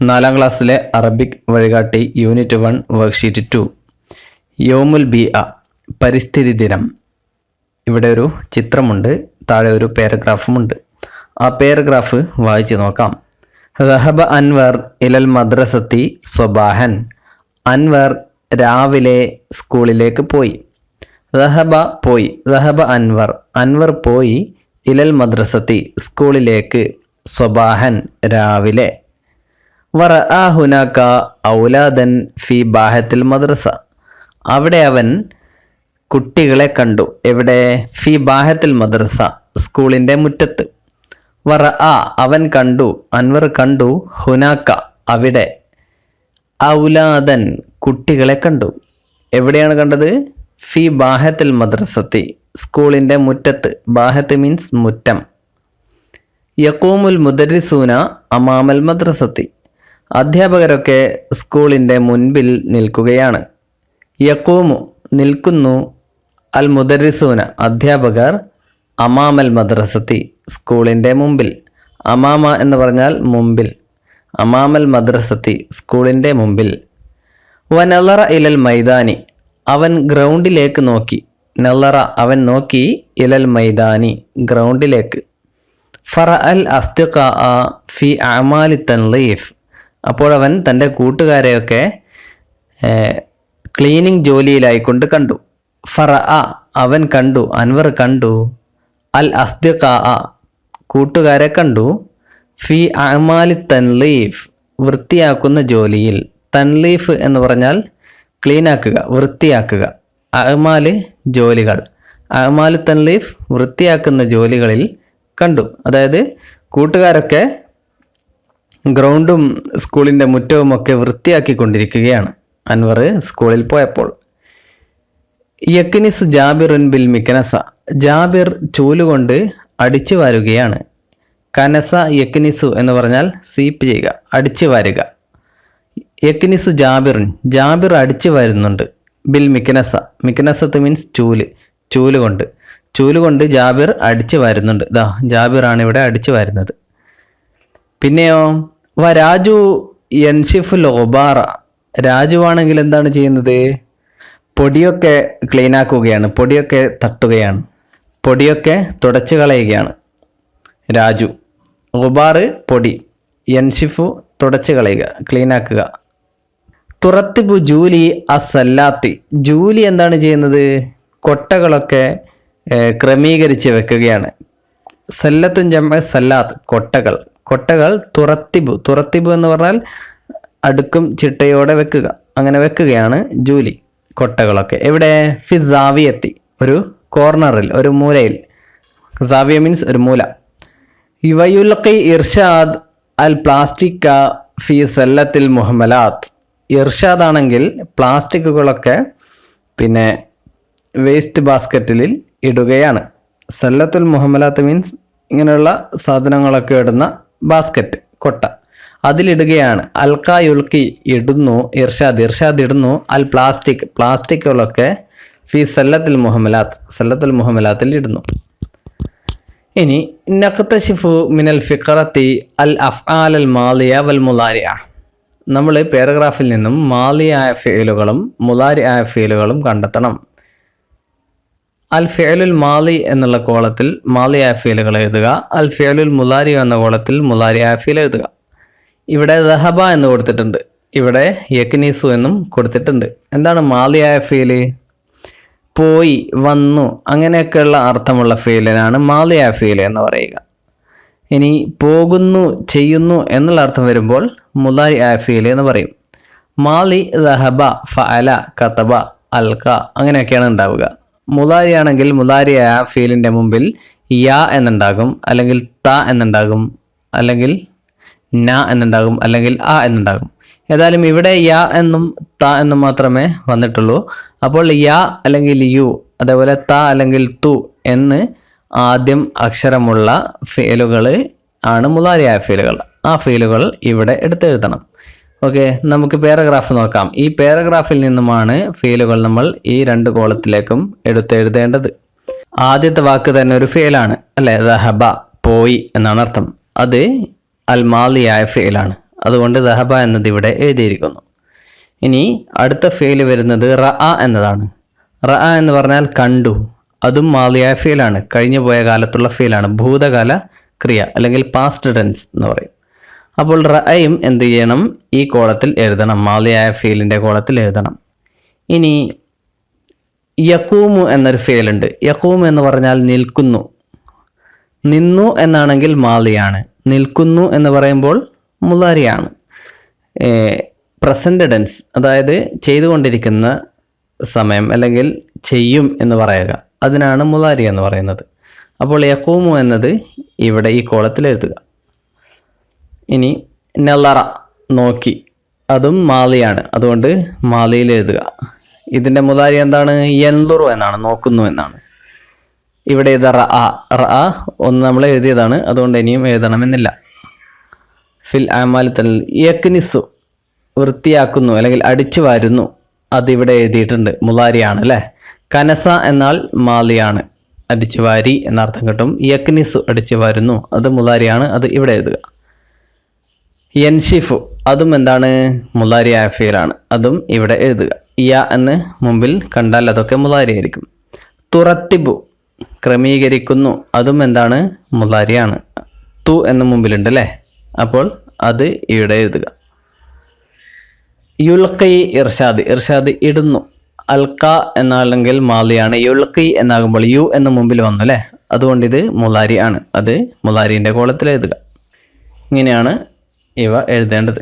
നാലാം ക്ലാസ്സിലെ അറബിക് വഴികാട്ടി യൂണിറ്റ് വൺ വർക്ക്ഷീറ്റ് ടു യോമുൽ ബി അ പരിസ്ഥിതി ദിനം. ഇവിടെ ഒരു ചിത്രമുണ്ട് താഴെ ഒരു പാരഗ്രാഫുമുണ്ട് ആ പാരഗ്രാഫ് വായിച്ചു നോക്കാം. റഹബ അൻവർ ഇലൽ മദ്രസത്തി സ്വബാഹൻ. അൻവർ രാവിലെ സ്കൂളിലേക്ക് പോയി. റഹബ പോയി റഹബ അൻവർ. അൻവർ പോയി ഇലൽ മദ്രസത്തി സ്കൂളിലേക്ക് സ്വബാഹൻ രാവിലെ. വറ ആ ഔലാദൻ ഫി ബാഹത്തിൽ മദ്രസ. അവിടെ അവൻ കുട്ടികളെ കണ്ടു. എവിടെ? ഫി ബാഹത്തിൽ മദ്രസ സ്കൂളിന്റെ മുറ്റത്ത്. വറ ആ അവൻ കണ്ടു. അൻവർ കണ്ടു ഹുനാക്ക അവിടെ. ഔലാദൻ കുട്ടികളെ കണ്ടു. എവിടെയാണ് കണ്ടത്? ഫി ബാഹത്തിൽ മദ്രസത്തി സ്കൂളിന്റെ മുറ്റത്ത്. ബാഹത്ത് മീൻസ് മുറ്റം. യക്കൂമുൽ മുദരിസൂന അമാമൽ മദ്രസത്തി. അധ്യാപകരൊക്കെ സ്കൂളിന്റെ മുൻപിൽ നിൽക്കുകയാണ്. യക്കൂമു നിൽക്കുന്നു അൽ മുദരിസൂന അധ്യാപകർ അമാമൽ മദ്രസത്തി സ്കൂളിന്റെ മുമ്പിൽ. അമാമ എന്ന് പറഞ്ഞാൽ മുമ്പിൽ. അമാമൽ മദ്രസത്തി സ്കൂളിന്റെ മുമ്പിൽ. വനലറ ഇലൽ മൈതാനി അവൻ ഗ്രൗണ്ടിലേക്ക് നോക്കി. നെല്ലറ അവൻ നോക്കി ഇലൽ മൈതാനി ഗ്രൗണ്ടിലേക്ക്. ഫറ അൽ അസ്തിഖ ഫി അമാലി തൻലീഫ് അപ്പോൾ അവൻ തന്റെ കൂട്ടുകാരെയൊക്കെ ക്ലീനിങ് ജോലിയിലായിക്കൊണ്ട് കണ്ടു ഫറ അ അവൻ കണ്ടു അൻവർ കണ്ടു അൽ അസ്തിഖ കൂട്ടുകാരെ കണ്ടു. ഫി അമാലി തൻലീഫ് വൃത്തിയാക്കുന്ന ജോലിയിൽ. തൻലീഫ് എന്ന് പറഞ്ഞാൽ ക്ലീനാക്കുക വൃത്തിയാക്കുക. അഹ്മാൽ ജോലികൾ. അഹ്മാൽ തൻലീഫ് വൃത്തിയാക്കുന്ന ജോലികളിൽ കണ്ടു. അതായത് കൂട്ടുകാരൊക്കെ ഗ്രൗണ്ടും സ്കൂളിന്റെ മുറ്റവുമൊക്കെ വൃത്തിയാക്കിക്കൊണ്ടിരിക്കുകയാണ്. അൻവർ സ്കൂളിൽ പോയപ്പോൾ. യക്കിനിസ് ജാബിറുൻ ബിൽ മിക്കനസ. ജാബിർ ചൂലുകൊണ്ട് അടിച്ചു വാരുകയാണ്. കനസ യക്കിനിസു എന്ന് പറഞ്ഞാൽ സ്വീപ്പ് ചെയ്യുക അടിച്ചു വാരുക. യക്കിനിസു ജാബിറുൻ ജാബിർ അടിച്ചു വരുന്നുണ്ട്. ബിൽ മിക്കനസ. മിക്കനസത്ത് മീൻസ് ചൂൽ ചൂൽ കൊണ്ട് ചൂൽ കൊണ്ട് ജാബിർ അടിച്ചു വരുന്നുണ്ട്. ദാ ജാബിറാണ് ഇവിടെ അടിച്ചു വരുന്നത്. പിന്നെയോ? വ രാജു ലോബാറ രാജു ആണെങ്കിൽ എന്താണ് ചെയ്യുന്നത്? പൊടിയൊക്കെ ക്ലീൻ ആക്കുകയാണ്. പൊടിയൊക്കെ തട്ടുകയാണ്. പൊടിയൊക്കെ തുടച്ചു കളയുകയാണ്. രാജു. ഒബാറ് പൊടി. എൻഷിഫ് തുടച്ചു കളയുക. ക്ലീൻ ആക്കുക. തുറത്തിപ്പു ജൂലി അസല്ലാത്തി. ജൂലി എന്താണ് ചെയ്യുന്നത്? കൊട്ടകളൊക്കെ ക്രമീകരിച്ച് വെക്കുകയാണ്. സല്ലത്തും ജമ്മ സല്ലാത്ത് കൊട്ടകൾ. കൊട്ടകൾ തുറത്തിബ് തുറത്തിബ് എന്ന് പറഞ്ഞാൽ അടുക്കും ചിട്ടയോടെ വെക്കുക. അങ്ങനെ വെക്കുകയാണ് ജൂലി കൊട്ടകളൊക്കെ. എവിടെ? ഫി സാവിയെത്തി ഒരു കോർണറിൽ ഒരു മൂലയിൽ. സാവിയ മീൻസ് ഒരു മൂല. യുവയുൽഖി ഇർഷാദ് അൽ പ്ലാസ്റ്റിക്ക ഫി സല്ലത്തിൽ മുഹമ്മലാത്ത്. ഇർഷാദ് ആണെങ്കിൽ പ്ലാസ്റ്റിക്കുകളൊക്കെ പിന്നെ വേസ്റ്റ് ബാസ്ക്കറ്റിൽ ഇടുകയാണ്. സല്ലത്തുൽ മുഹമ്മലാത്ത് മീൻസ് ഇങ്ങനെയുള്ള സാധനങ്ങളൊക്കെ ഇടുന്ന ബാസ്ക്കറ്റ് കൊട്ട. അതിലിടുകയാണ്. അൽക്കായുൽക്കി ഇടുന്നു ഇർഷാദ്. ഇർഷാദ് ഇടുന്നു. അൽ പ്ലാസ്റ്റിക്. പ്ലാസ്റ്റിക്കുകളൊക്കെ ഫി സല്ലത്തുൽ മുഹമ്മലാത്ത് സല്ലത്തുൽ മുഹമ്മലാത്തിൽ ഇടുന്നു. ഇനി നഖ്തഷിഫു മിനൽ ഫിഖറത്തി അൽ അഫ്ആൽ അൽ മാലിയ വൽ മുലാരിയ നമ്മൾ പാരഗ്രാഫിൽ നിന്നും മാലിയായ ഫേലുകളും മുലാരിയായ ഫേലുകളും കണ്ടെത്തണം. അൽ മാലി എന്നുള്ള കോളത്തിൽ മാലി ആഫീലുകൾ എഴുതുക. അൽ ഫേലുൽ മുലാരി എന്ന കോളത്തിൽ മുലാരി ആഫീൽ എഴുതുക. ഇവിടെ ദഹബ എന്ന് കൊടുത്തിട്ടുണ്ട്. ഇവിടെ യക്നീസു എന്നും കൊടുത്തിട്ടുണ്ട്. എന്താണ് മാലി ആഫീൽ? പോയി വന്നു അങ്ങനെയൊക്കെയുള്ള അർത്ഥമുള്ള ഫീലിനാണ് മാലി ആഫീൽ എന്ന് പറയുക. ഇനി പോകുന്നു ചെയ്യുന്നു എന്നുള്ള അർത്ഥം വരുമ്പോൾ മുലാരി ആഫീൽ എന്ന് പറയും. മാലി ദഹബ ഫഅല കതബ അൽക അങ്ങനെയൊക്കെയാണ് ഉണ്ടാവുക. മുലാരി ആണെങ്കിൽ മുലാരി ആ ഫീലിന്റെ മുമ്പിൽ യാ എന്നുണ്ടാകും അല്ലെങ്കിൽ ത എന്നുണ്ടാകും അല്ലെങ്കിൽ ന എന്നുണ്ടാകും അല്ലെങ്കിൽ അ എന്നുണ്ടാകും. ഏതായാലും ഇവിടെ യാ എന്നും ത എന്നും മാത്രമേ വന്നിട്ടുള്ളൂ. അപ്പോൾ യാ അല്ലെങ്കിൽ യു അതേപോലെ ത അല്ലെങ്കിൽ തു എന്ന് ആദ്യം അക്ഷരമുള്ള ഫീലുകൾ ആണ് മുതാരിയായ ഫീലുകൾ. ആ ഫീലുകൾ ഇവിടെ എടുത്തെഴുതണം. ഓക്കെ നമുക്ക് പാരഗ്രാഫ് നോക്കാം. ഈ പാരഗ്രാഫിൽ നിന്നുമാണ് ഫെയിലുകൾ നമ്മൾ ഈ രണ്ട് കോളത്തിലേക്കും എടുത്തെഴുതേണ്ടത് ആദ്യത്തെ വാക്ക് തന്നെ ഒരു ഫെയിലാണ് അല്ലേ? ദഹബ പോയി എന്നാണ് അർത്ഥം. അത് അൽമാലിയായ ഫെയിലാണ് അതുകൊണ്ട് ദഹബ എന്നത് ഇവിടെ എഴുതിയിരിക്കുന്നു. ഇനി അടുത്ത ഫെയിൽ വരുന്നത് റ എന്നതാണ്. റ എന്ന് പറഞ്ഞാൽ കണ്ടു. അതും മാലിയായ ഫെയിലാണ് കഴിഞ്ഞു പോയ കാലത്തുള്ള ഫെയിലാണ് ഭൂതകാല ക്രിയ അല്ലെങ്കിൽ പാസ്റ്റ് ടെൻസ് എന്ന് പറയും. അപ്പോൾ റയും എന്ത് ചെയ്യണം? ഈ കോളത്തിൽ എഴുതണം. മാലിയായ ഫെയിലിന്റെ കോളത്തിൽ എഴുതണം. ഇനി യക്കൂമു എന്നൊരു ഫെയിലുണ്ട് യക്കൂമു എന്ന് പറഞ്ഞാൽ നിൽക്കുന്നു. നിന്നു എന്നാണെങ്കിൽ മാലിയാണ് നിൽക്കുന്നു എന്ന് പറയുമ്പോൾ മുലാരിയാണ് പ്രസന്റ് ടെൻസ് അതായത് ചെയ്തുകൊണ്ടിരിക്കുന്ന സമയം അല്ലെങ്കിൽ ചെയ്യും എന്ന് പറയുക. അതിനാണ് മുലാരി എന്ന് പറയുന്നത്. അപ്പോൾ യക്കൂമു എന്നത് ഇവിടെ ഈ കോളത്തിൽ എഴുതുക. ഇനി നെല്ലറ നോക്കി. അതും മാലിയാണ് അതുകൊണ്ട് മാലിയിൽ എഴുതുക. ഇതിന്റെ മുതാരി എന്താണ്? എൻലുറു എന്നാണ് നോക്കുന്നു എന്നാണ്. ഇവിടെ ഇത് റ ആ ഒന്ന് നമ്മൾ എഴുതിയതാണ്. അതുകൊണ്ട് ഇനിയും എഴുതണമെന്നില്ല. ഫിൽ ആമാലിത്തൽ യക്നിസു വൃത്തിയാക്കുന്നു അല്ലെങ്കിൽ അടിച്ചു വരുന്നു. അതിവിടെ എഴുതിയിട്ടുണ്ട്. മുലാരിയാണ് അല്ലേ? കനസ എന്നാൽ മാലിയാണ് അടിച്ചു വാരി എന്നർത്ഥം കിട്ടും. യക്നിസു അടിച്ചു വരുന്നു. അത് മുലാരിയാണ് അത് ഇവിടെ എഴുതുക. യൻഷിഫു. അതും എന്താണ്? മുലാരി ആഫിയലാണ് അതും ഇവിടെ എഴുതുക. യ എന്ന് മുമ്പിൽ കണ്ടാൽ അതൊക്കെ മുലാരി ആയിരിക്കും. തുറത്തിബു. ക്രമീകരിക്കുന്നു. അതും എന്താണ്? മുലാരിയാണ്. തു എന്ന് മുമ്പിലുണ്ട് അല്ലേ? അപ്പോൾ അത് ഇവിടെ എഴുതുക. യുൽക്കൈ ഇർഷാദ്. ഇർഷാദ് ഇടുന്നു. അൽക്ക എന്നാണെങ്കിൽ മാലിയാണ്. യുൾക്കൈ എന്നാകുമ്പോൾ യു എന്ന് മുമ്പിൽ വന്നു അല്ലേ? അതുകൊണ്ട് ഇത് മുലാരി ആണ്. അത് മുലാരിന്റെ കോളത്തിൽ എഴുതുക. ഇങ്ങനെയാണ് ഇവ എഴുതേണ്ടത്